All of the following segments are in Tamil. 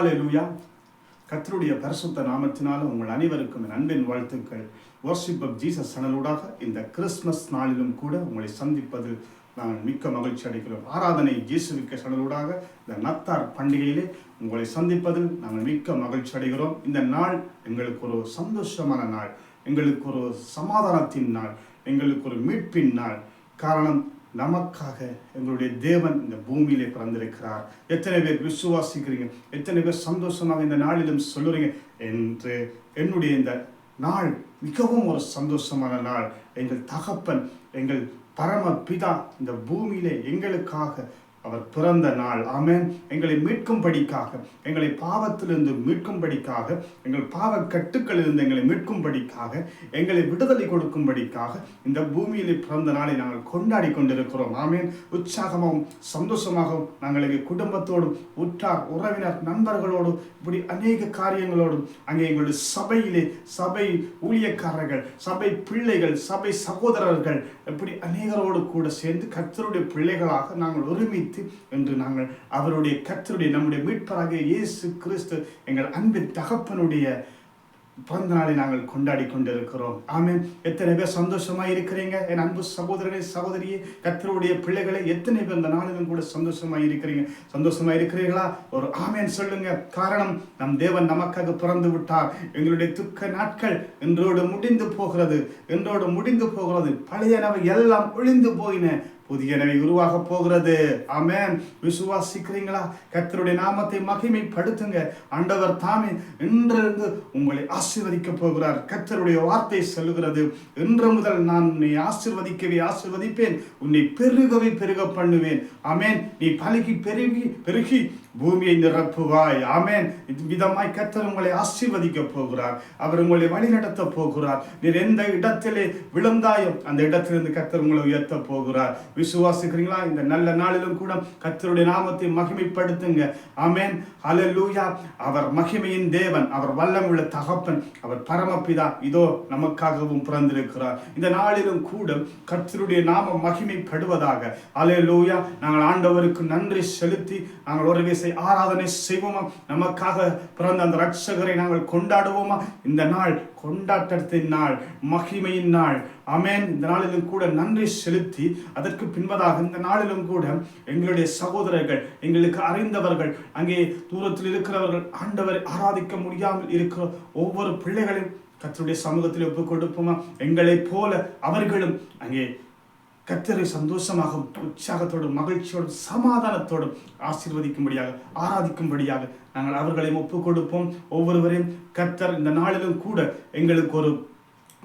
ஹalleluya கர்த்தருடைய பரிசுத்த நாமத்தினால் உங்கள் அனைவருக்கும் அன்பின் வாழ்த்துக்கள். வர்ஷிப் ஆஃப் ஜீசஸ் சனலூடாக இந்த கிறிஸ்மஸ் நாளிலும் கூட உங்களை சந்திப்பது நாங்கள் மிக்க மகிழ்ச்சி அடைகிறோம். ஆராதனை ஜீசுவிக்க சனலூடாக இந்த நத்தார் பண்டிகையிலே உங்களை சந்திப்பதில் நாங்கள் மிக்க மகிழ்ச்சி அடைகிறோம். இந்த நாள் எங்களுக்கு ஒரு சந்தோஷமான நாள். எங்களுக்கு ஒரு சமாதானத்தின் நாள். எங்களுக்கு ஒரு மீட்பின் நாள். காரணம் நமக்காக எங்களுடைய தேவன் இந்த பூமியிலே பிறந்திருக்கிறார். எத்தனை பேர் விசுவாசிக்கிறீங்க? எத்தனை பேர் சந்தோஷமாக இந்த நாளிலும் சொல்லுறீங்க? என்று என்னுடைய இந்த நாள் மிகவும் ஒரு சந்தோஷமான நாள். எங்கள் தகப்பன் எங்கள் பரம பிதா இந்த பூமியிலே எங்களுக்காக அவர் பிறந்த நாள். ஆமேன். எங்களை மீட்கும்படிக்காக எங்களை பாவத்திலிருந்து மீட்கும்படிக்காக எங்கள் பாவ கட்டுக்களிலிருந்து எங்களை மீட்கும்படிக்காக எங்களை விடுதலை கொடுக்கும்படிக்காக இந்த பூமியிலே பிறந்த நாளை நாங்கள் கொண்டாடி கொண்டிருக்கிறோம். ஆமேன். உற்சாகமாகவும் சந்தோஷமாகவும் நாங்கள் எங்கள் குடும்பத்தோடும் உற்றார் உறவினர் நண்பர்களோடும் இப்படி அநேக காரியங்களோடும் அங்கே எங்களுடைய சபையிலே சபை ஊழியக்காரர்கள் சபை பிள்ளைகள் சபை சகோதரர்கள் இப்படி அநேகரோடு கூட சேர்ந்து கத்தருடைய பிள்ளைகளாக நாங்கள் வைத்து என்று நாங்கள் அவருடைய கத்தருடைய நம்முடைய மீட்பராக இயேசு கிறிஸ்து எங்கள் அன்பின் தகப்பனுடைய பிறந்த நாளை நாங்கள் கொண்டாடி கொண்டிருக்கிறோம். ஆமென். எத்தனை பேர் சந்தோஷமா இருக்கிறீங்க? என் அன்பு சகோதரனே சகோதரியே கர்த்தருடைய பிள்ளைகளை எத்தனை பேர் இந்த நாளிலும் கூட சந்தோஷமா இருக்கிறீங்க? சந்தோஷமா இருக்கிறீர்களா? ஒரு ஆமேன் சொல்லுங்க. காரணம் நம் தேவன் நமக்காக பிறந்து விட்டார். எங்களுடைய துக்க நாட்கள் என்றோடு முடிந்து போகிறது. என்றோடு முடிந்து போகிறது. பழையனவை எல்லாம் ஒழிந்து போயின. புதியனவை உருவாக போகிறது. ஆமென். விசுவாசிக்கிறீங்களா? கர்த்தருடைய நாமத்தை மகிமைப்படுத்துங்க. ஆண்டவர் தாமே இன்றிருந்து உங்களை ஆசிர்வதிக்க போகிறார். கத்தருடைய வார்த்தை சொல்லுகிறது. இன்று முதல் நான் உன்னை ஆசிர்வதிக்கவே ஆசிர்வதிப்பேன். உன்னை பெருகவே பெருக பண்ணுவேன். அமேன் நீ பழகி பெருகி பெருகி பூமியை நிரப்புவாய். ஆமேன். விதமாய் கத்தர் உங்களை ஆசீர்வதிக்க போகிறார். அவர் உங்களை வழிநடத்த போகிறார். நீர் எந்த இடத்திலே விழுந்தாயோ அந்த இடத்திலிருந்து கத்தர் உங்களை உயர்த்த போகிறார். விசுவாசிக்கிறீங்களா? இந்த நல்ல நாளிலும் கூட கத்தருடைய நாமத்தை மகிமைப்படுத்துங்க. ஆமேன். ஹalleluya. அவர் மகிமையின் தேவன் அவர் வல்லமுள்ள தகப்பன் அவர் பரமபிதா. இதோ நமக்காகவும் பிறந்திருக்கிறார். இந்த நாளிலும் கூட கர்த்தருடைய நாமம் மகிமைப்படுவதாக. ஹalleluya. நாங்கள் ஆண்டவருக்கு நன்றி செலுத்தி நாங்கள் ஒரு ஆராதனை செய்வோமா? நமக்காக பிறந்த அந்த ரட்சகரை நாங்கள் கொண்டாடுவோமா? இந்த நாள் கொண்டாட்டத்தின் நாள் மகிமையின் நாள். அமேன் இந்த நாளிலும் கூட நன்றி செலுத்தி அதற்கு பின்பதாக இந்த நாளிலும் கூட எங்களுடைய சகோதரர்கள் எங்களுக்கு அறிந்தவர்கள் அங்கே தூரத்தில் இருக்கிறவர்கள் ஆண்டவரை ஆராதிக்க முடியாமல் இருக்கிற ஒவ்வொரு பிள்ளைகளையும் கத்தருடைய சமூகத்தில் ஒப்புக் கொடுப்போமா எங்களைப் போல அவர்களும் அங்கே கத்தரை சந்தோஷமாகவும் உற்சாகத்தோடும் மகிழ்ச்சியோடும் சமாதானத்தோடும் ஆசீர்வதிக்கும்படியாக ஆராதிக்கும்படியாக நாங்கள் அவர்களையும் ஒப்புக் கொடுப்போம் ஒவ்வொருவரையும் கர்த்தர் இந்த நாளிலும் கூட எங்களுக்கு ஒரு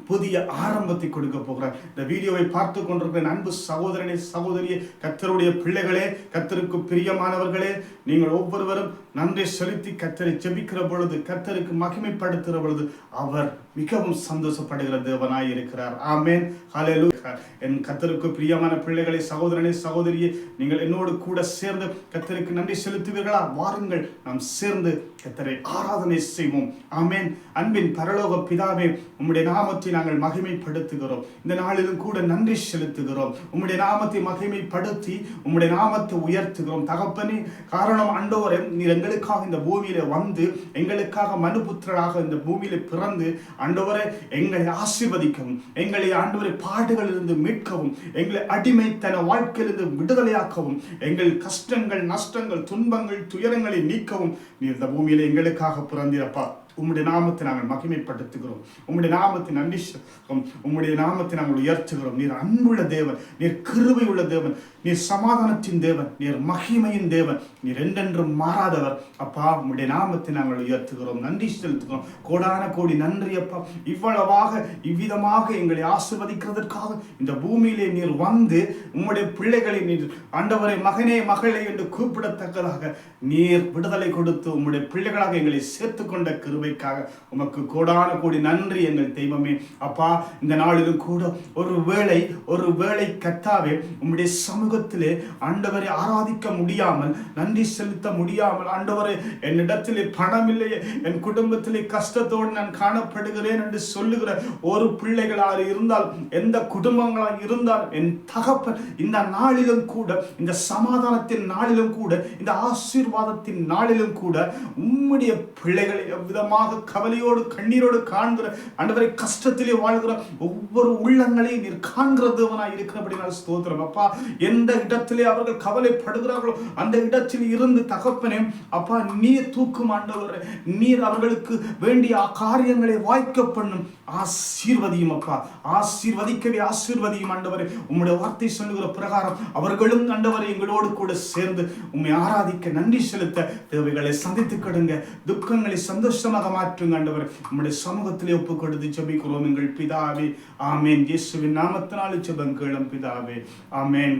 புதிய ஆரம்பத்தை கொடுக்க போகிறார். இந்த வீடியோவை பார்த்து கொண்டிருக்கிற அன்பு சகோதரனே சகோதரியே கத்தருடைய பிள்ளைகளே கத்தருக்கு பிரியமானவர்களே நீங்கள் ஒவ்வொருவரும் நன்றி செலுத்தி கத்தரை ஜெபிக்கிற பொழுது கர்த்தருக்கு மகிமைப்படுத்துகிற பொழுது அவர் மிகவும் சந்தோஷப்படுகிற தேவனாய் இருக்கிறார். ஆமேன். ஹalleluya. என் கத்தருக்கு பிரியமான பிள்ளைகளே சகோதரனே சகோதரியே நீங்கள் என்னோடு கூட சேர்ந்து கத்தருக்கு நன்றி செலுத்துவீர்களா? வாருங்கள் நாம் சேர்ந்து கத்தரை ஆராதனை செய்வோம். ஆமேன். அன்பின் பரலோக பிதாவே உம்முடைய நாமத்தை நாங்கள் மகிமைப்படுத்துகிறோம். இந்த நாளிலும் கூட நன்றி செலுத்துகிறோம். உம்முடைய நாமத்தை மகிமைப்படுத்தி உம்முடைய நாமத்தை உயர்த்துகிறோம். தகப்பனே காரணம் ஆண்டவரே நீர் எங்களுக்காக இந்த பூமியில வந்து எங்களுக்காக மனுபுத்திரராக இந்த பூமியில பிறந்து ஆண்டவரை எங்களை ஆசீர்வதிக்கவும் எங்களை ஆண்டவரை பாடுகளிலிருந்து மீட்கவும் எங்களை அடிமைத்தன வாழ்க்கையிலிருந்து விடுதலையாக்கவும் எங்கள் கஷ்டங்கள் நஷ்டங்கள் துன்பங்கள் துயரங்களை நீக்கவும் நீர் இந்த பூமியில எங்களுக்காக பிறந்திருப்பா. உம்முடைய நாமத்தை நாங்கள் மகிமைப்படுத்துகிறோம். உம்முடைய நாமத்தை நன்றி சொல்கிறோம் உம்முடைய நாமத்தை நாங்கள் உயர்த்துகிறோம். நீர் அன்புள்ள தேவன் நீர் கிருவை உள்ள தேவன் நீர் சமாதானத்தின் தேவன் நீர் மகிமையின் தேவன். நீர் என்றென்றும் மாறாதவர். அப்பா உங்களுடைய நாமத்தை நாங்கள் உயர்த்துகிறோம். நன்றி செலுத்துகிறோம். கோடான கோடி நன்றி அப்பா. இவ்வளவாக இவ்விதமாக எங்களை ஆசிர்வதிக்கிறதற்காக இந்த பூமியிலே நீர் வந்து உம்முடைய பிள்ளைகளை நீர் ஆண்டவரை மகனே மகளே என்று கூப்பிடத்தக்கதாக நீர் விடுதலை கொடுத்து உம்முடைய பிள்ளைகளாக எங்களை சேர்த்து கொண்ட கிருவைக்காக கிருபைக்காக உமக்கு கோடான கோடி நன்றி எங்கள் தெய்வமே. அப்பா இந்த நாளிலும் கூட ஒரு வேளை ஒரு வேளை கத்தாவே உம்முடைய சமூகத்திலே ஆண்டவரை ஆராதிக்க முடியாமல் நன்றி செலுத்த முடியாமல் ஆண்டவரை என்னிடத்திலே பணம் இல்லையே என் குடும்பத்திலே கஷ்டத்தோடு நான் காணப்படுகிறேன் என்று சொல்லுகிற ஒரு பிள்ளைகளாக இருந்தால் எந்த குடும்பங்களாக இருந்தால் என் தகப்பன் இந்த நாளிலும் கூட இந்த சமாதானத்தின் நாளிலும் கூட இந்த ஆசீர்வாதத்தின் நாளிலும் கூட உம்முடைய பிள்ளைகளை எவ்விதமாக கவலையோடு கண்ணீரோடு காண்கிற ஆண்டவரை கஷ்டத்திலே வாழ்கிற ஒவ்வொரு உள்ளங்களையும் நீர் காண்கிற தேவனாய் இருக்கிறபடினால் ஸ்தோத்திரம். அப்பா எந்த இடத்திலே அவர்கள் கவலைப்படுகிறார்களோ அந்த இடத்தில் இருந்து தகப்பனே அப்பா நீர் தூக்கும் ஆண்டவர் நீர் அவர்களுக்கு வேண்டிய காரியங்களை வாய்க்க பண்ணும். ஆசீர்வதியும் அப்பா ஆசீர்வதிக்கவே ஆசீர்வதியும் ஆண்டவரே. உம்முடைய வார்த்தை சொல்லுகிற பிரகாரம் அவர்களும் ஆண்டவரை எங்களோடு கூட சேர்ந்து உண்மை ஆராதிக்க நன்றி செலுத்த தேவைகளை சந்தித்து கடுங்க. துக்கங்களை சந்தோஷமாக மாற்றுங்க ஆண்டவர். உம்முடைய சமூகத்திலே ஒப்பு கொடுத்து ஜபிக்கிறோம் எங்கள் பிதாவே. ஆமேன். இயேசுவின் நாமத்தினாலே ஜபம் கேளம் பிதாவே. ஆமேன்.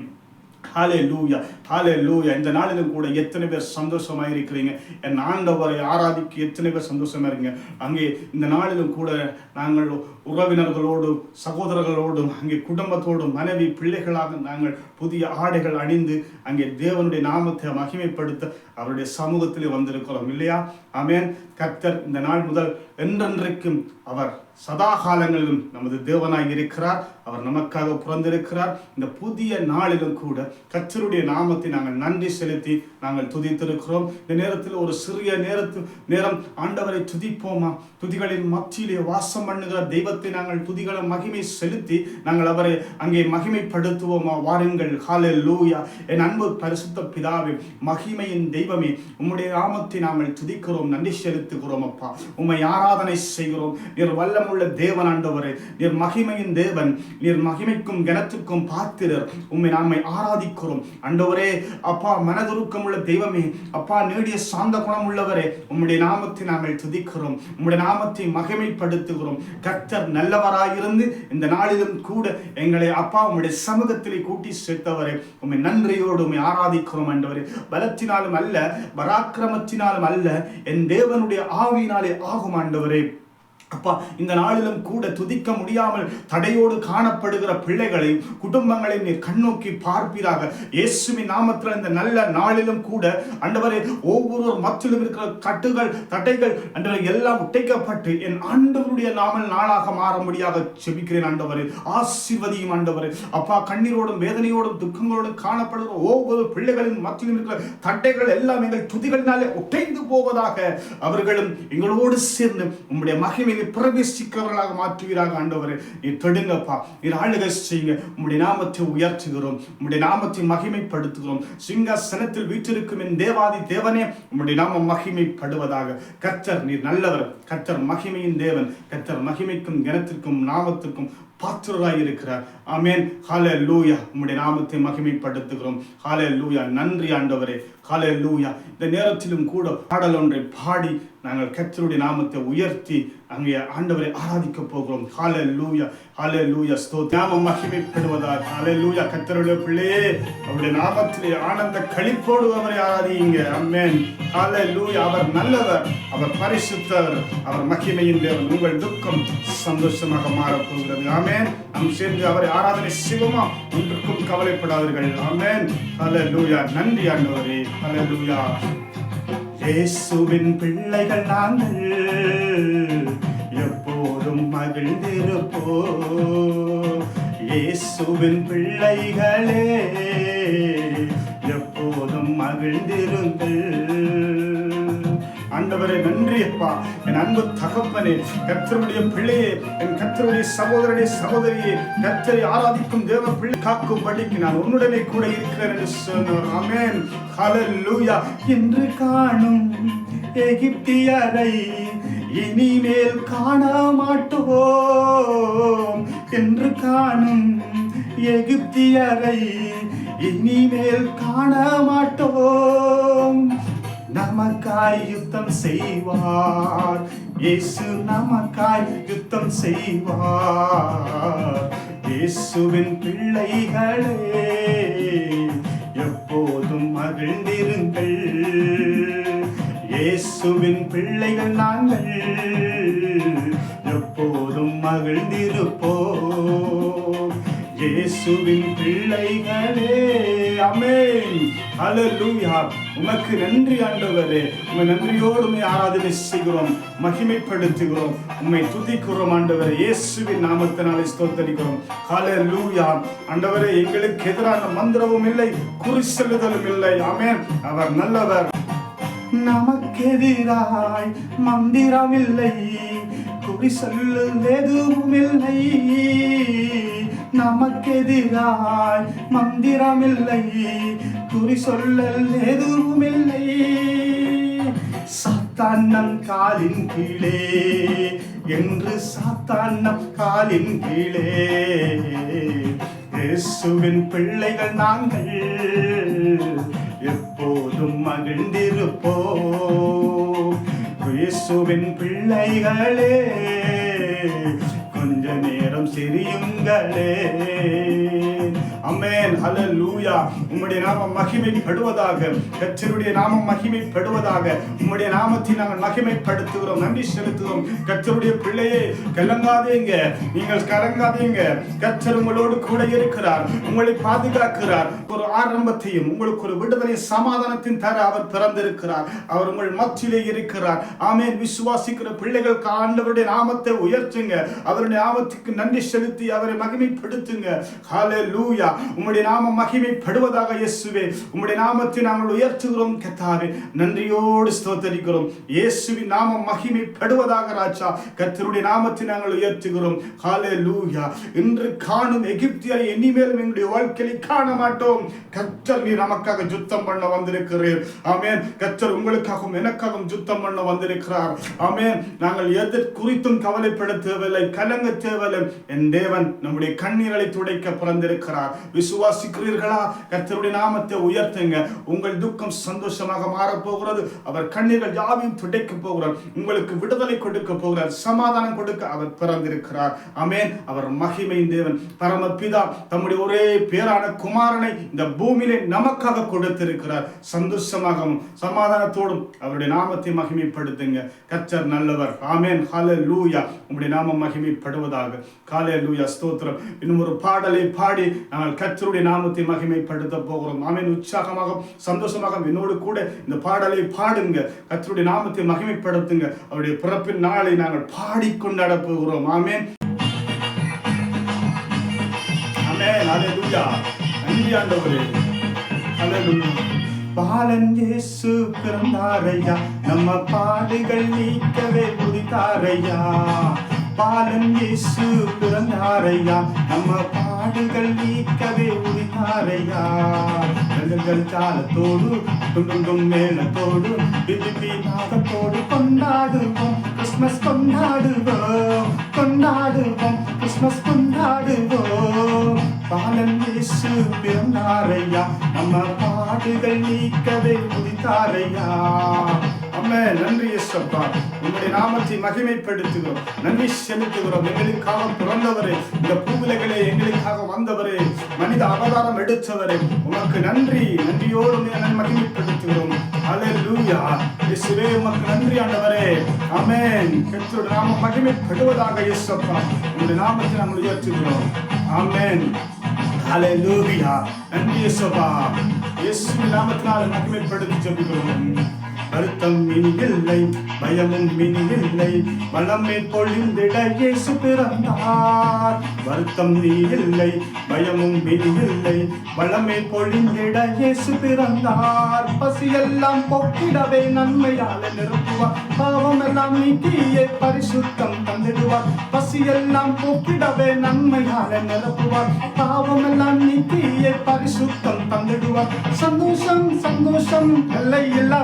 ஹாலே லூயா ஹாலே லூயா இந்த நாளிலும் கூட எத்தனை பேர் சந்தோஷமாக இருக்கிறீங்க என் ஆண்டவரை ஆராதிக்கு எத்தனை பேர் சந்தோஷமா இருக்கீங்க அங்கே இந்த நாளிலும் கூட நாங்கள் உறவினர்களோடு சகோதரர்களோடும் அங்கே குடும்பத்தோடும் மனைவி பிள்ளைகளாக நாங்கள் புதிய ஆடைகள் அணிந்து அங்கே தேவனுடைய நாமத்தை மகிமைப்படுத்த அவருடைய சமூகத்திலே வந்திருக்கிறோம். இல்லையா? ஆமேன். கர்த்தர் இந்த நாள் முதல் என்றென்றைக்கும் அவர் சதா காலங்களிலும் நமது தேவனாய் இருக்கிறார். அவர் நமக்காக பிறந்திருக்கிறார். இந்த புதிய நாளிலும் கூட கர்த்தருடைய நாமத்தை நாங்கள் நன்றி செலுத்தி நாங்கள் துதித்திருக்கிறோம். இந்த நேரத்தில் ஒரு சிறிய நேரத்து நேரம் ஆண்டவரை துதிப்போமா? துதிகளின் மத்தியிலே வாசம் பண்ணுகிற தெய்வத்தை நாங்கள் துதிகளை மகிமை செலுத்தி நாங்கள் அவரை அங்கே மகிமைப்படுத்துவோமா? வாருங்கள். ஹாலே லூயா என் அன்பு பரிசுத்த பிதாவே மகிமையின் தெய்வமே உம்முடைய நாமத்தை நாங்கள் துதிக்கிறோம் நன்றி செலுத்துகிறோம் அப்பா. உம்மை ஆராதனை செய்கிறோம். நீர் வல்லமுள்ள தேவன் ஆண்டவரே நீர் மகிமையின் தேவன் நீர் மகிமைக்கும் கனத்துக்கும் பார்த்திரர் உம்மை நாமை ஆராதிக்கிறோம். ஆண்டவரே அப்பா மனதுருக்கம் உள்ள தெய்வமே அப்பா நீடிய சாந்த குணம் உள்ளவரே உம்முடைய நாமத்தை நாங்கள் துதிக்கிறோம். உம்முடைய நாமத்தை மகிமைப்படுத்துகிறோம். கர்த்தர் நல்லவராயிருந்து இந்த நாளிலும் கூட எங்களை அப்பா உம்முடைய சமூகத்திலே கூட்டி சேர்த்தவரே. உண்மை நன்றியோடு உம்மை ஆராதிக்கிறோம் என்றவரே பலத்தினாலும் அல்ல பராக்கிரமத்தினாலும் அல்ல என் தேவனுடைய ஆவியினாலே ஆகும் ஆண்டவரே. அப்பா இந்த நாளிலும் கூட துதிக்க முடியாமல் தடையோடு காணப்படுகிற பிள்ளைகளையும் குடும்பங்களை நீர் கண்ணோக்கி பார்ப்பீராக. இயேசுவின் நாமத்தில் இந்த நல்ல நாளிலும் கூட அண்டவரே ஒவ்வொரு மத்திலும் இருக்கிற கட்டுகள் தடைகள் ஆண்டவரை எல்லாம் உடைக்கப்பட்டு என் ஆண்டவருடைய நாமல் நாளாக மாற முடியாத செபிக்கிறேன் ஆண்டவரே ஆசிர்வதியும் ஆண்டவரே அப்பா கண்ணீரோடும் வேதனையோடும் துக்கங்களோடும் காணப்படுகிற ஒவ்வொரு பிள்ளைகளின் மத்தியிலும் இருக்கிற தடைகள் எல்லாம் எங்கள் துதிகளினாலே உடைந்து போவதாக அவர்களும் எங்களோடு சேர்ந்து உங்களுடைய மகிமை மகிமையை பிரவேசிக்கவர்களாக மாற்றுவீராக ஆண்டவரே. நீ தொடுங்கப்பா நீர் ஆளுகை செய்யுங்க. உம்முடைய நாமத்தை உயர்த்துகிறோம். உம்முடைய நாமத்தை மகிமைப்படுத்துகிறோம். சிங்காசனத்தில் வீற்றிருக்கும் என் தேவாதி தேவனே உம்முடைய நாமம் மகிமைப்படுவதாக. கர்த்தர் நீர் நல்லவர். கர்த்தர் மகிமையின் தேவன். கர்த்தர் மகிமைக்கும் கனத்திற்கும் நாமத்திற்கும் பாத்திரராய் இருக்கிறார். அமேன் ஹாலே லூயா உம்முடைய நாமத்தை மகிமைப்படுத்துகிறோம். ஹாலே லூயா நன்றி ஆண்டவரே. ஹாலே லூயா இந்த நேரத்திலும் கூட பாடல் ஒன்றை பாடி நாங்கள் கத்தருடைய நாமத்தை உயர்த்தி அங்கே ஆண்டவரை ஆராதிக்க போகிறோம். ஹால லூயா ஹால லூயா ஸ்தோ நாமம் மகிமைப்படுவதால் ஹால லூயா கத்தருடைய பிள்ளையே அவருடைய நாமத்திலே ஆனந்த கழிப்போடு அவரை ஆராதியுங்க. அம்மேன் ஹால லூயா அவர் நல்லவர் அவர் பரிசுத்தவர் அவர் மகிமையின் தேவன். உங்கள் துக்கம் சந்தோஷமாக மாறப்போகிறது ஆமேன் நாம் சேர்ந்து அவரை ஆராதனை சிவமா ஒன்றுக்கும் கவலைப்படாதீர்கள். ஆமேன் ஹால லூயா நன்றி ஆண்டவரே. ஹால லூயா இயேசுவின் பிள்ளைகள் நாங்கள். எப்போதும் மகிழ்ந்திருப்போ இயேசுவின் பிள்ளைகளே எப்போதும் மகிழ்ந்திருங்கள். ஆண்டவரே நன்றி அப்பா என் அன்பு தகப்பனே கத்தருடைய பிள்ளையே என் கத்தருடைய சகோதரனே சகோதரியே கத்தரை ஆராதிக்கும் தேவ பிள்ளை காக்கும் படிக்கு நான் உன்னுடனே கூட இருக்கிறேன் என்று சொன்னார். ஆமென். ஹalleluya. என்று காணும் எகிப்தியரை இனிமேல் காண மாட்டோம் என்று காணும் எகிப்தியரை இனிமேல் காண மாட்டோம் நமக்காய் யுத்தம் செய்வார். இயேசு நமக்காய் யுத்தம் செய்வார். இயேசுவின் பிள்ளைகளே எப்போதும் மகிழ்ந்திருங்கள். இயேசுவின் பிள்ளைகள் நாங்கள் எப்போதும் மகிழ்ந்திருப்போ இயேசுவின் பிள்ளைகளே அமேன் ஹalleluya. உமக்கு நன்றி ஆண்டவரே. உமை நன்றியோடு உண்மை ஆராதனை செய்கிறோம் மகிமைப்படுத்துகிறோம். உம்மை துதிக்கிறோம் ஆண்டவரே. இயேசுவின் நாமத்தினாலே ஸ்தோத்தரிக்கிறோம். லூயா ஆண்டவரே எங்களுக்கு எதிரான மந்திரமும் இல்லை குறி செல்லுதலும் இல்லை. ஆமேன். அவர் நல்லவர். நமக்கெதிராய் மந்திரம் இல்லை. குறி சொல்லும் எதுவும் இல்லை நமக்கெதிராய் மந்திரமில்லை. குறி சொல்லல் எதுவும் இல்லை சாத்தான் நம் காலின் கீழே என்று சாத்தான் நம் காலின் கீழே. இயேசுவின் பிள்ளைகள் நாங்கள் எப்போதும் மகிழ்ந்திருப்போம். இயேசுவின் பிள்ளைகளே கொஞ்ச நேரம் சிரியுங்களே. ஹலலூயா உம்முடைய நாமம் மகிமைப்படுவதாக கர்த்தருடைய நாமம் மகிமைப்படுவதாக உம்முடைய நாமத்தை நாங்கள் மகிமைப்படுத்துகிறோம் நன்றி செலுத்துகிறோம். கர்த்தருடைய பிள்ளையே கலங்காதீங்க. நீங்கள் கலங்காதீங்க. கர்த்தர் உங்களோடு கூட இருக்கிறார் உங்களை பாதுகாக்கிறார். ஒரு ஆரம்பத்தையும் உங்களுக்கு ஒரு விடுதலை சமாதானத்தின் தர அவர் பிறந்திருக்கிறார். அவர் உங்கள் மத்தியிலே இருக்கிறார். ஆமென். விசுவாசிக்கிற பிள்ளைகள் ஆண்டவருடைய நாமத்தை உயர்த்துங்க. அவருடைய நாமத்துக்கு நன்றி செலுத்தி அவரை மகிமைப்படுத்துங்க. ஹalleluya உங்களுடைய நாமம் மகிமைப்படுவதாக இயேசுவே. உம்முடைய நாமத்தை நாங்கள் உயர்த்துகிறோம் கத்தாவே நன்றியோடு ஸ்தோத்தரிக்கிறோம். இயேசுவின் நாமம் மகிமைப்படுவதாக ராஜா கத்தருடைய நாமத்தை நாங்கள் உயர்த்துகிறோம். ஹalleluya. இன்று காணும் எகிப்தியரை இனிமேலும் எங்களுடைய வாழ்க்கையை காண மாட்டோம். கத்தர் நீ நமக்காக யுத்தம் பண்ண வந்திருக்கிறீர். ஆமேன். கத்தர் உங்களுக்காகவும் எனக்காகவும் யுத்தம் பண்ண வந்திருக்கிறார். ஆமேன். நாங்கள் எது குறித்தும் கவலைப்பட தேவையில்லை கலங்க தேவையில்லை. என் தேவன் நம்முடைய கண்ணீரலை துடைக்க பிறந்திருக்கிறார். விசுவாசிக்கிறீர்களா கர்த்தருடைய நாமத்தை உயர்த்துங்க. உங்கள் துக்கம் சந்தோஷமாக மாறப்போகிறது. அவர் கண்ணீர்கள் யாவையும் துடைக்க போகிறார். உங்களுக்கு விடுதலை கொடுக்க போகிறார். சமாதானம் கொடுக்க அவர் பிறந்திருக்கிறார். அமேன் அவர் மகிமை தேவன். பரமபிதா தம்முடைய ஒரே பேரான குமாரனை இந்த பூமியிலே நமக்காக கொடுத்திருக்கிறார். சந்தோஷமாகவும் சமாதானத்தோடும் அவருடைய நாமத்தை மகிமைப்படுத்துங்க. கச்சர் நல்லவர். ஆமேன். ஹாலே லூயா உங்களுடைய நாமம் மகிமைப்படுவதாக. ஹalleluya. ஸ்தோத்திரம். இன்னும் ஒரு பாடலை பாடி நாங்கள் நாம நாமத்தை மகிமைப்படுத்த போகிறோம். ஆமென். உற்சாகமாக சந்தோஷமாக என்னோடு கூட இந்த பாடலை பாடுங்க. கத்தருடைய நாமத்தை மகிமைப்படுத்துங்க. அவருடைய பிறப்பின் நாளை நாங்கள் பாடி கொண்டாட போகிறோம். ஆமேன். ஆமென். ஹalleluya. நன்றி ஆண்டவரே. ஹalleluya. பாலன் இயேசு பிறந்தாரையா? நம்ம பாடுகள் நீக்கவே புதித்தாரையா பாலன் இயேசு பிறந்தாரையா? நம்ம பாடல்கள் நீக்கவே உதித்தாரையா வெள்ளங்கள் காலத்தோடு துண்டும் மேலத்தோடு பிதிபி நாகத்தோடு கொண்டாடுவோம். கிறிஸ்மஸ் கொண்டாடுவோம். கொண்டாடுவோம். கிறிஸ்மஸ் கொண்டாடுவோம். பாலன் இயேசு பிறந்தாரையா? நம்ம பாடுகள் நீக்கவே உதித்தாரையா? அம்மே நன்றி இயேசப்பா. உங்களுடைய நாமத்தை மகிமைப்படுத்துகிறோம். நன்றி செலுத்துகிறோம். எங்களுக்காக பிறந்தவரே இந்த பூவிலைகளே எங்களுக்காக வந்தவரே மனித அவதாரம் எடுத்தவரே. உமக்கு நன்றி நன்றியோடு மகிமைப்படுத்துகிறோம். அல்லேலூயா இயேசுவே உமக்கு நன்றி ஆண்டவரே. அமேன் கர்த்தருடைய நாம மகிமைப்படுவதாக இயேசுப்பா. உங்களுடைய நாமத்தை நாங்கள் உயர்த்துகிறோம். ஆமென் ஹalleluya நன்றி இயேசுப்பா. இயேசு நாமத்தினால் மகிமைப்படுத்தி சொல்லுகிறோம் வருத்தம் இனி இல்லை பயமும் இனி இல்லை வளமே பொழிந்திட இயேசு பிறந்தார். வருத்தம் நீ இல்லை பயமும் இனி இல்லை வளமே பொழிந்திட இயேசு பிறந்தார். பசியெல்லாம் பொக்கிடவே நன்மையால நிரப்புவார். பாவம் எல்லாம் நீக்கியே பரிசுத்தம் தந்திடுவார். பசியெல்லாம் பொக்கிடவே நன்மையால நிரப்புவார். பாவம் எல்லாம் நீக்கியே பரிசுத்தம் தந்திடுவார். சந்தோஷம் சந்தோஷம் எல்லை இல்லா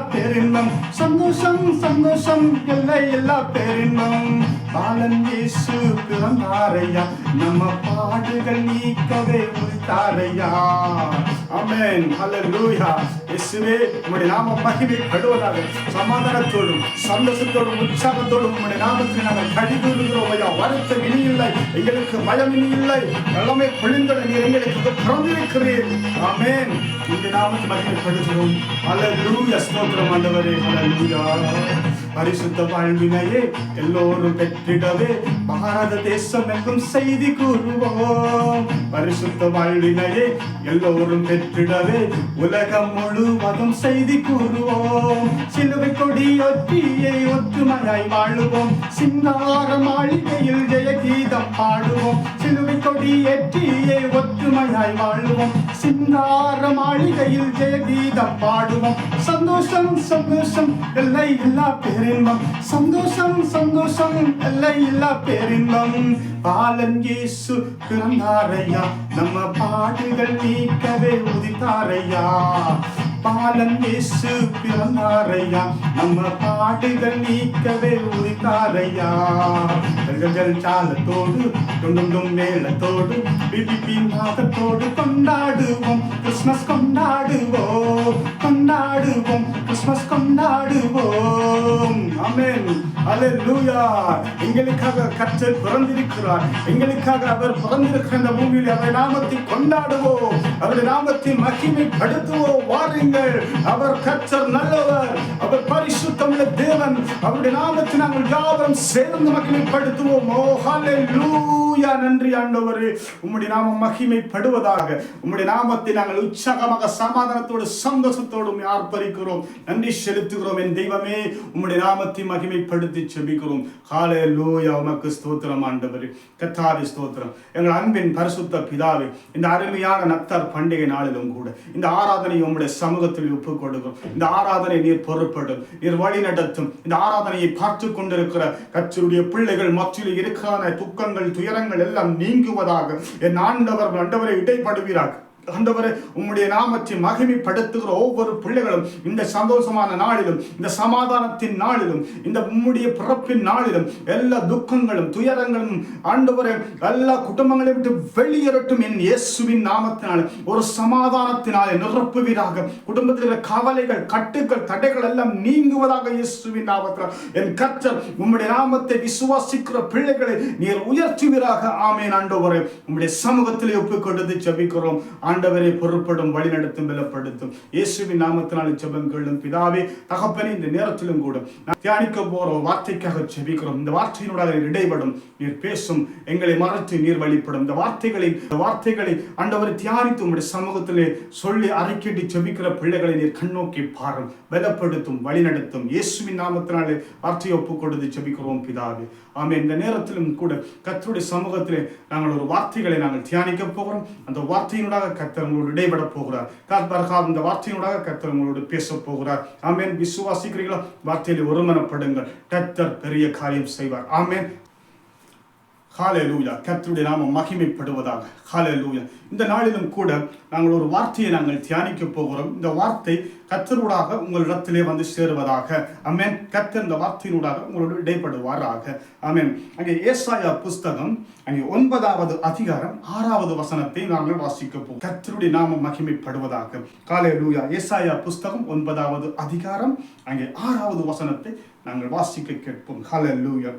பேரின்பம் சந்தோஷம் சந்தோஷம் எல்லை எல்லா பெருமம் பாலன் இயேசு பிறந்தாரையா நம்ம பாடுகள் நீக்கவே உள்தாரையா அமேன் ஹalleluya. இயேசுவே உம்முடைய நாம மகிமைப்படுவதாக. சமாதானத்தோடும் சந்தோஷத்தோடும் உற்சாகத்தோடும் உம்முடைய நாமத்தில் நாங்கள் கடிதூறுகிறோம் ஐயா வருத்தம் இனி இல்லை. எங்களுக்கு பயம் இனி இல்லை. எல்லாமே பொழிந்தட நீர் எங்களுக்கு பிறந்திருக்கிறீர். ஆமென். இந்த நாமத்தை மகிமைப்படுகிறோம் ஹalleluya. ஸ்தோத்திரம் ஆண்டவரே. 찬양하리 할렐루야. பரிசுத்த வாழ்வினையே எல்லோரும் பெற்றிடவே. பாரத தேசம் எங்கும் செய்தி கூறுவோம். பரிசுத்த வாழ்வினையே எல்லோரும் பெற்றிடவே. உலகம் முழுவதும் செய்தி கூறுவோம். சிலுவை கொடி ஒற்றியை ஒற்றுமையாய் வாழுவோம். சிங்கார மாளிகையில் ஜெய கீதம் பாடுவோம். சிலுவை கொடி ஏற்றியை ஒற்றுமையாய் வாழுவோம். சிங்கார மாளிகையில் ஜெய கீதம் பாடுவோம். சந்தோஷம் சந்தோஷம் எல்லை இல்லா பேரின்பம். சந்தோஷம் சந்தோஷம் எல்லை இல்லா பேரின்பம். பாலன் இயேசு பிறந்தாரையா? நம்ம பாடுகள் நீக்கவே உதித்தாரையா? பாலன் இயேசு பிறந்தாரையா? நம்ம பாடுகள் நீக்கவே உதித்தாரையா கல்கள் சாலத்தோடு டுண்டும் மேளத்தோடு பிபி நாதத்தோடு கொண்டாடுவோம். கிறிஸ்மஸ் கொண்டாடுவோம். கொண்டாடுவோம். கிறிஸ்மஸ் கொண்டாடுவோம். ஆமென். அல்லேலூயா எங்களுக்காக கற்றல் பிறந்திருக்கிறார். எங்களுக்காக அவர் பிறந்திருக்கிற இந்த பூமியில் அவர் நாமத்தை கொண்டாடுவோம். அவருடைய நாமத்தை மகிமைப்படுத்துவோம். வாருங்கள். அவர் கற்றர் நல்லவர் அவர் பரிசுத்தமுள்ள தேவன். அவருடைய நாமத்தை நாங்கள் யாவரும் சேர்ந்து படுத்துவோம் ஓ ஹalleluya நன்றி ஆண்டவரே. உம்முடைய நாமம் மகிமைப்படுவதாக. உம்முடைய நாமத்தை நாங்கள் உற்சாகமாக சமாதானத்தோடு சந்தோஷத்தோடும் ஆர்ப்பரிக்கிறோம். நன்றி செலுத்துகிறோம். என் தெய்வமே உம்முடைய நாமத்தை மகிமைப்படுத்தி செபிக்கிறோம். ஹalleluya உமக்கு ஸ்தோத்திரம் ஆண்டவர். கத்தாரி ஸ்தோத்திரம். எங்கள் அன்பின் பரிசுத்த பிதாவே இந்த அருமையான நத்தார் பண்டிகை நாளிலும் கூட இந்த ஆராதனை உம்முடைய சமூகத்தில் ஒப்புக் கொடுக்கும். இந்த ஆராதனை நீர் பொருட்படும் நீர் வழி நடத்தும். இந்த ஆராதனையை பார்த்து கொண்டிருக்கிற கச்சருடைய பிள்ளைகள் மத்தியில் இருக்கான துக்கங்கள் துயரங்கள் எல்லாம் நீங்குவதாக என் ஆண்டவர் ஆண்டவரை இடைப்படுவீராக. ஆண்டவரே உம்முடைய நாமத்தை மகிமைப்படுத்துகிற ஒவ்வொரு பிள்ளைகளும் இந்த சந்தோஷமான நாளிலும் இந்த சமாதானத்தின் நாளிலும் இந்த உம்முடைய பிறப்பின் நாளிலும் எல்லா துக்கங்களும் துயரங்களும் ஆண்டவரே எல்லா குடும்பங்களையும் விட்டு வெளியேறட்டும் என் இயேசுவின் நாமத்தினால். ஒரு சமாதானத்தினாலே நிரப்புவீராக. குடும்பத்தில் இருக்கிற கவலைகள் கட்டுகள் தடைகள் எல்லாம் நீங்குவதாக இயேசுவின் நாமத்தினால். என் கற்றல் உம்முடைய நாமத்தை விசுவாசிக்கிற பிள்ளைகளை நீர் உயர்த்துவீராக. ஆமேன் ஆண்டவரே. உம்முடைய சமூகத்திலே ஒப்புக்கொண்டது ஜபிக்கிறோம். ஆண்டவரை பொருட்படும் வழி நடத்தும் பலப்படுத்தும். இயேசுவின் நாமத்தினாலே ஜெபங்களும் பிதாவே தகப்பனே இந்த நேரத்திலும் கூட தியானிக்க போற வார்த்தைக்காக செபிக்கிறோம் இந்த வார்த்தையினோட இடைபடும் நீர் பேசும் எங்களை மறைத்து நீர் வழிபடும். இந்த வார்த்தைகளை இந்த வார்த்தைகளை ஆண்டவரை தியானித்து உங்களுடைய சமூகத்திலே சொல்லி அரைக்கட்டி செபிக்கிற பிள்ளைகளை நீர் கண்ணோக்கி பாரும் பலப்படுத்தும் வழிநடத்தும். இயேசுவின் நாமத்தினாலே வார்த்தையை ஒப்புக் கொடுத்து செபிக்கிறோம் பிதாவே. ஆமே இந்த நேரத்திலும் கூட கர்த்தருடைய சமூகத்திலே நாங்கள் ஒரு வார்த்தைகளை நாங்கள் தியானிக்க போகிறோம். அந்த வார்த்தையினூடாக கர்த்தர் உங்களோடு இடைபட போகிறார். கார்பர்கா இந்த வார்த்தையினூடாக கர்த்தர் உங்களோடு பேச போகிறார். ஆமேன். விசுவாசிக்கிறீர்களா? வார்த்தையில் ஒருமனப்படுங்கள். கர்த்தர் பெரிய காரியம் செய்வார். ஆமேன். ஹாலே லூயா கத்தருடைய நாமம் மகிமைப்படுவதாக. ஹalleluya. இந்த நாளிலும் கூட நாங்கள் ஒரு வார்த்தையை நாங்கள் தியானிக்க போகிறோம். இந்த வார்த்தை கத்தருடாக உங்களிடத்திலே வந்து சேருவதாக. அமேன் கத்தர் இந்த வார்த்தையினூடாக உங்களோடு இடைப்படுவாராக. அமேன் அங்கே ஏசாயா புஸ்தகம் அங்கே ஒன்பதாவது அதிகாரம் ஆறாவது வசனத்தை நாங்கள் வாசிக்க போகிறோம். கர்த்தருடைய நாமம் மகிமைப்படுவதாக. லூயா ஏசாயா புஸ்தகம் ஒன்பதாவது அதிகாரம் அங்கே ஆறாவது வசனத்தை நாங்கள் வாசிக்க கேட்போம். ஹalleluya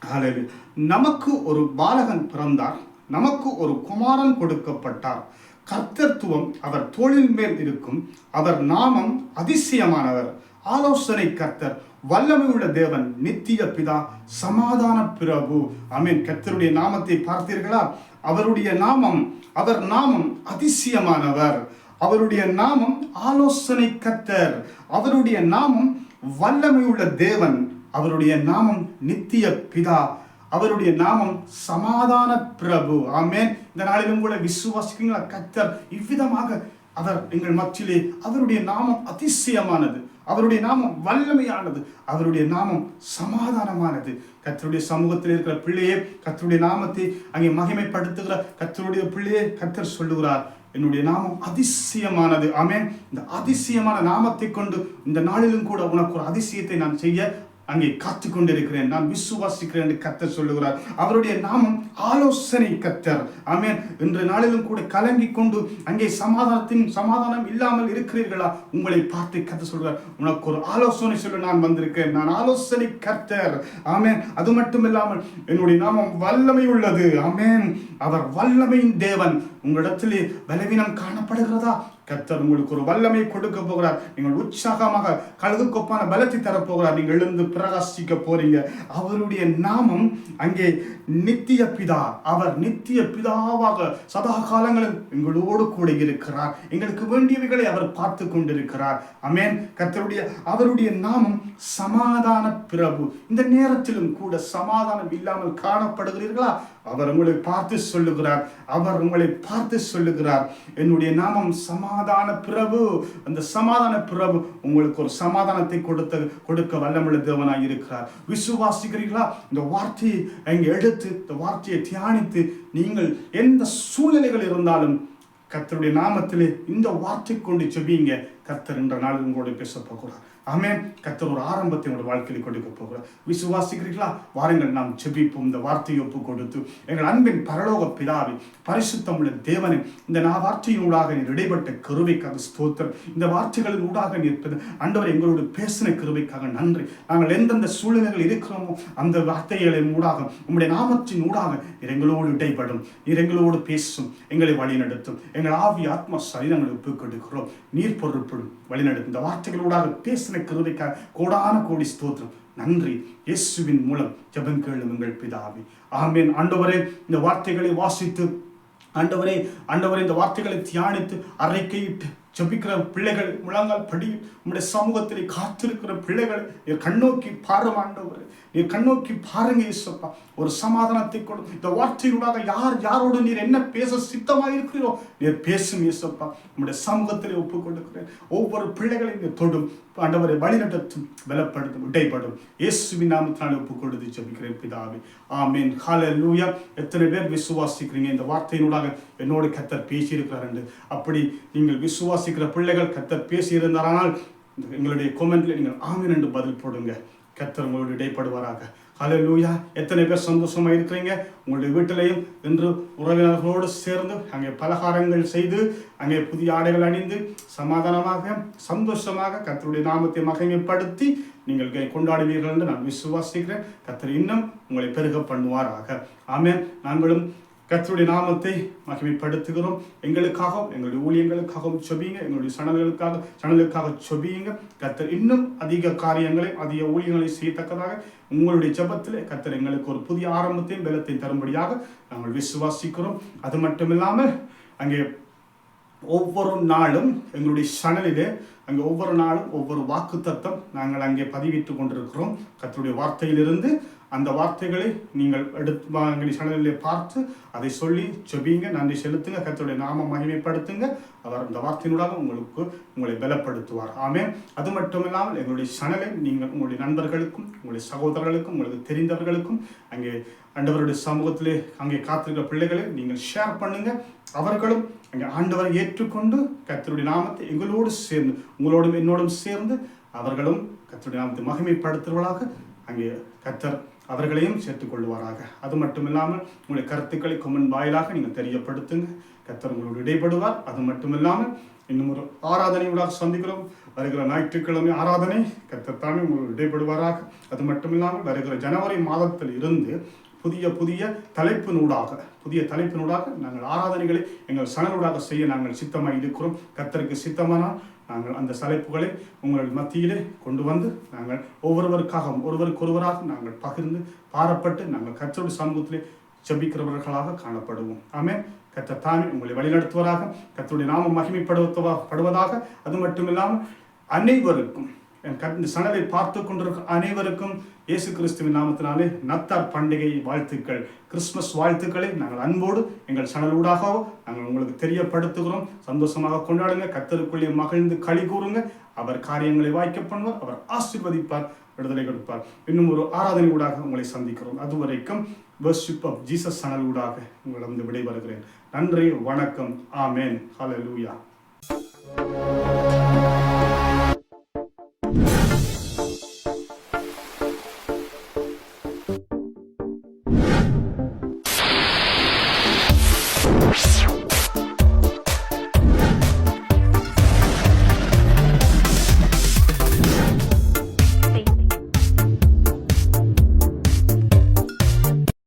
அதாவது நமக்கு ஒரு பாலகன் பிறந்தார். நமக்கு ஒரு குமாரன் கொடுக்கப்பட்டார். கர்த்தத்துவம் அவர் தோளின் மேல் இருக்கும். அவர் நாமம் அதிசயமானவர். ஆலோசனை கர்த்தர் வல்லமையுள்ள தேவன் நித்திய பிதா சமாதான பிரபு. அமீன் கர்த்தருடைய நாமத்தை பார்த்தீர்களா? அவருடைய நாமம் அவர் நாமம் அதிசயமானவர். அவருடைய நாமம் ஆலோசனை கர்த்தர். அவருடைய நாமம் வல்லமை உள்ள தேவன். அவருடைய நாமம் நித்திய பிதா. அவருடைய நாமம் சமாதான பிரபு. ஆமேன். இந்த நாளிலும் கூட விசுவாசிக்கிறீங்களா கத்தர் இவ்விதமாக அவர் எங்கள் மத்தியிலே அவருடைய நாமம் அதிசயமானது. அவருடைய நாமம் வல்லமையானது. அவருடைய நாமம் சமாதானமானது. கத்தருடைய சமூகத்தில் இருக்கிற பிள்ளையே கத்தருடைய நாமத்தை அங்கே மகிமைப்படுத்துகிற கத்தருடைய பிள்ளையே கத்தர் சொல்லுகிறார். என்னுடைய நாமம் அதிசயமானது. ஆமேன். இந்த அதிசயமான நாமத்தை கொண்டு இந்த நாளிலும் கூட உனக்கு ஒரு அதிசயத்தை நான் செய்ய அங்கே காத்து கொண்டிருக்கிறேன் நான் விசுவாசிக்கிறேன் என்று கத்தர் சொல்லுகிறார். அவருடைய நாமம் ஆலோசனை கத்தர் ஆமேன். இன்று நாளிலும் கூட கலங்கி கொண்டு அங்கே சமாதானத்தின் சமாதானம் இல்லாமல் இருக்கிறீர்களா? உங்களை பார்த்து கத்த சொல்கிறார் உனக்கு ஒரு ஆலோசனை சொல்ல நான் வந்திருக்கேன் நான் ஆலோசனை கத்தர் ஆமேன். அது மட்டும் இல்லாமல் என்னுடைய நாமம் வல்லமை உள்ளது. ஆமேன். அவர் வல்லமையின் தேவன். உங்களிடத்திலே பலவீனம் காணப்படுகிறதா? கர்த்தர் உங்களுக்கு ஒரு வல்லமை கொடுக்க போகிறார். நீங்கள் உற்சாகமாக கழுகு பலத்தை தரப்போகிறார். நீங்கள் எழுந்து பிரகாசிக்க போறீங்க. அவருடைய நாமம் அங்கே நித்திய பிதா அவர் நித்திய பிதாவாக சதா காலங்களில் எங்களோடு கூட இருக்கிறார். எங்களுக்கு வேண்டியவைகளை அவர் பார்த்து கொண்டிருக்கிறார். அமேன் கர்த்தருடைய அவருடைய நாமம் சமாதான பிரபு. இந்த நேரத்திலும் கூட சமாதானம் இல்லாமல் காணப்படுகிறீர்களா? அவர் உங்களை பார்த்து சொல்லுகிறார். அவர் உங்களை பார்த்து சொல்லுகிறார். என்னுடைய நாமம் சமாதான பிரபு. அந்த சமாதான பிரபு உங்களுக்கு ஒரு சமாதானத்தை கொடுத்த கொடுக்க வல்லமுள்ள தேவனாய் இருக்கிறார். விசுவாசிக்கிறீர்களா? இந்த வார்த்தையை அங்கே எடுத்து இந்த வார்த்தையை தியானித்து நீங்கள் எந்த சூழ்நிலைகள் இருந்தாலும் கர்த்தருடைய நாமத்திலே இந்த வார்த்தை கொண்டு செபிங்க கர்த்தர் என்ற நாள் உங்களோட பேச போகிறார் ஆமே கத்தர் ஒரு ஆரம்பத்தை உங்களோட வாழ்க்கையில் கொடுக்க போகிறார். விசுவாசிக்கிறீர்களா? வாருங்கள் நாம் செபிப்போம் இந்த வார்த்தையை ஒப்பு கொடுத்து எங்கள் அன்பின் பரலோக பிதாவை பரிசுத்தம் உள்ள தேவனை இந்த நான் வார்த்தையின் ஊடாக நீர் இடைப்பட்ட கருவைக்காக ஸ்தோத்திரம். இந்த வார்த்தைகளின் ஊடாக நிற்பது அண்டவர் எங்களோடு பேசின கருவைக்காக நன்றி. நாங்கள் எந்தெந்த சூழ்நிலைகள் இருக்கிறோமோ அந்த வார்த்தைகளின் ஊடாக உங்களுடைய நாமத்தின் ஊடாக நீர் எங்களோடு இடைப்படும். நீர் எங்களோடு பேசும் எங்களை வழிநடத்தும். எங்கள் ஆவி ஆத்மா சரீரங்களை ஒப்புக் கொடுக்கிறோம் நீர் பொருட்படும் வழிநடத்தும். இந்த வார்த்தைகளூடாக பேசின கிருபைக்காக கோடான கோடி ஸ்தோத்திரம் நன்றி இயேசுவின் மூலம் ஜபம் கேளும் எங்கள் பிதாவி ஆமென் ஆண்டவரே இந்த வார்த்தைகளை வாசித்து ஆண்டவரே ஆண்டவரே இந்த வார்த்தைகளை தியானித்து அறைக்கையிட்டு ஜபிக்கிற பிள்ளைகள் முழங்கால் படி உங்களுடைய சமூகத்திலே காத்திருக்கிற பிள்ளைகள் கண்ணோக்கி பாரும் ஆண்டவரே நீர் கண்ணோக்கி பாருங்க இயேசப்பா. ஒரு சமாதானத்தை கொடு. இந்த வார்த்தையூடாக யார் யாரோடு நீர் என்ன பேச சித்தமாக இருக்கிறீரோ நீர் பேசும் இயேசப்பா. உம்முடைய சமூகத்திலே ஒப்பு கொடுக்கிறேன் ஒவ்வொரு பிள்ளைகளையும் நீர் தொடும். ஆண்டவரை வழிநடத்தும் பலப்படுத்தும் இடைப்படும். இயேசுவின் நாமத்தினால் ஒப்பு கொடுத்து ஜபிக்கிறேன் பிதாவே. ஆமீன். லூயா எத்தனை பேர் விசுவாசிக்கிறீங்க? இந்த வார்த்தையினூடாக என்னோடு கத்தர் பேசியிருக்கிறார் என்று. அப்படி நீங்கள் விசுவாசிக்கிற பிள்ளைகள் கத்தர் பேசியிருந்தாரானால் எங்களுடைய கொமெண்ட்ல நீங்கள் ஆமீன் என்று பதில் போடுங்க. கத்தர் உங்களோடு இடைப்படுவாராக. ஹalleluya. எத்தனை பேர் சந்தோஷமாக இருக்கிறீங்க? உங்களுடைய வீட்டிலையும் இன்று உறவினர்களோடு சேர்ந்து அங்கே பலகாரங்கள் செய்து அங்கே புதிய ஆடைகள் அணிந்து சமாதானமாக சந்தோஷமாக கத்தருடைய நாமத்தை மகிமைப்படுத்தி நீங்கள் கை- கொண்டாடுவீர்கள் என்று நான் விசுவாசிக்கிறேன். கத்தர் இன்னும் உங்களை பெருக பண்ணுவாராக. ஆமே நாங்களும் கத்தருடைய நாமத்தை மகிமைப்படுத்துகிறோம். எங்களுக்காகவும் எங்களுடைய ஊழியங்களுக்காகவும் சொபியுங்க எங்களுடைய சனல்களுக்காக சனலுக்காக சொபியுங்க கத்தர் இன்னும் அதிக காரியங்களை அதிக ஊழியங்களை செய்யத்தக்கதாக உங்களுடைய ஜெபத்திலே கத்தர் எங்களுக்கு ஒரு புதிய ஆரம்பத்தையும் பலத்தையும் தரும்படியாக நாங்கள் விசுவாசிக்கிறோம். அது மட்டும் இல்லாமல் அங்கே ஒவ்வொரு நாளும் எங்களுடைய சனலிலே அங்கே ஒவ்வொரு நாளும் ஒவ்வொரு வாக்கு தத்தம் நாங்கள் அங்கே பதிவிட்டு கொண்டிருக்கிறோம். கத்தருடைய வார்த்தையிலிருந்து அந்த வார்த்தைகளை நீங்கள் எடுத்து எங்களுடைய சனலிலே பார்த்து அதை சொல்லி செபியுங்க நன்றி செலுத்துங்க கத்தருடைய நாம மகிமைப்படுத்துங்க. அவர் அந்த வார்த்தையினூடாக உங்களுக்கு உங்களை பலப்படுத்துவார். ஆமே அது மட்டும் இல்லாமல் எங்களுடைய சனலை நீங்கள் உங்களுடைய நண்பர்களுக்கும் உங்களுடைய சகோதரர்களுக்கும் உங்களுக்கு தெரிந்தவர்களுக்கும் அங்கே ஆண்டவருடைய சமூகத்திலே அங்கே காத்திருக்கிற பிள்ளைகளை நீங்கள் ஷேர் பண்ணுங்க. அவர்களும் அங்கே ஆண்டவரை ஏற்றுக்கொண்டு கத்தருடைய நாமத்தை எங்களோடு சேர்ந்து உங்களோடும் என்னோடும் சேர்ந்து அவர்களும் கத்தருடைய நாமத்தை மகிமைப்படுத்துவர்களாக. அங்கே கத்தர் அவர்களையும் சேர்த்துக் கொள்வாராக அது மட்டும் இல்லாமல் உங்களுடைய கருத்துக்களை கொமன் வாயிலாக நீங்கள் தெரியப்படுத்துங்க. கத்தர் உங்களோடு இடைப்படுவார். அது மட்டும் இல்லாமல் இன்னும் ஒரு ஆராதனையூடாக சந்திக்கிறோம். வருகிற ஞாயிற்றுக்கிழமை ஆராதனை கர்த்தர் தாமே உங்களோடு இடைப்படுவாராக. அது மட்டும் இல்லாமல் வருகிற ஜனவரி மாதத்தில் இருந்து புதிய புதிய தலைப்பினூடாக புதிய தலைப்பினூடாக நாங்கள் ஆராதனைகளை எங்கள் சனலூடாக செய்ய நாங்கள் சித்தமாக இருக்கிறோம். கத்தருக்கு சித்தமானால் நாங்கள் அந்த தலைப்புகளை உங்கள் மத்தியிலே கொண்டு வந்து நாங்கள் ஒவ்வொருவருக்காகவும் ஒருவருக்கொருவராக நாங்கள் பகிர்ந்து பாரப்பட்டு நாங்கள் கற்றோடு சமூகத்திலே ஜெபிக்கிறவர்களாக காணப்படுவோம். ஆமே கத்த தாமே உங்களை வழிநடத்துவராக கத்தருடைய நாமம் மகிமைப்படுவதா படுவதாக அது மட்டுமில்லாமல் அனைவருக்கும் என் கத்- சனலை பார்த்து கொண்டிருக்கும் அனைவருக்கும் இயேசு கிறிஸ்துவின் நாமத்தினாலே நத்தார் பண்டிகை வாழ்த்துக்கள். கிறிஸ்மஸ் வாழ்த்துக்களை நாங்கள் அன்போடு எங்கள் சனலூடாகவோ நாங்கள் உங்களுக்கு தெரியப்படுத்துகிறோம். சந்தோஷமாக கொண்டாடுங்க. கத்தருக்குள்ளே மகிழ்ந்து களி கூறுங்க. அவர் காரியங்களை வாய்க்க பண்ணுவார். அவர் ஆசிர்வதிப்பார். விடுதலை கொடுப்பார். இன்னும் ஒரு ஆராதனை ஊடாக உங்களை சந்திக்கிறோம். அதுவரைக்கும் வர்ஷிப் ஆஃப் ஜீசஸ் சனல் ஊடாக உங்களிடம் விடைபெறுகிறேன். நன்றி. வணக்கம். ஆமேன். ஹalleluya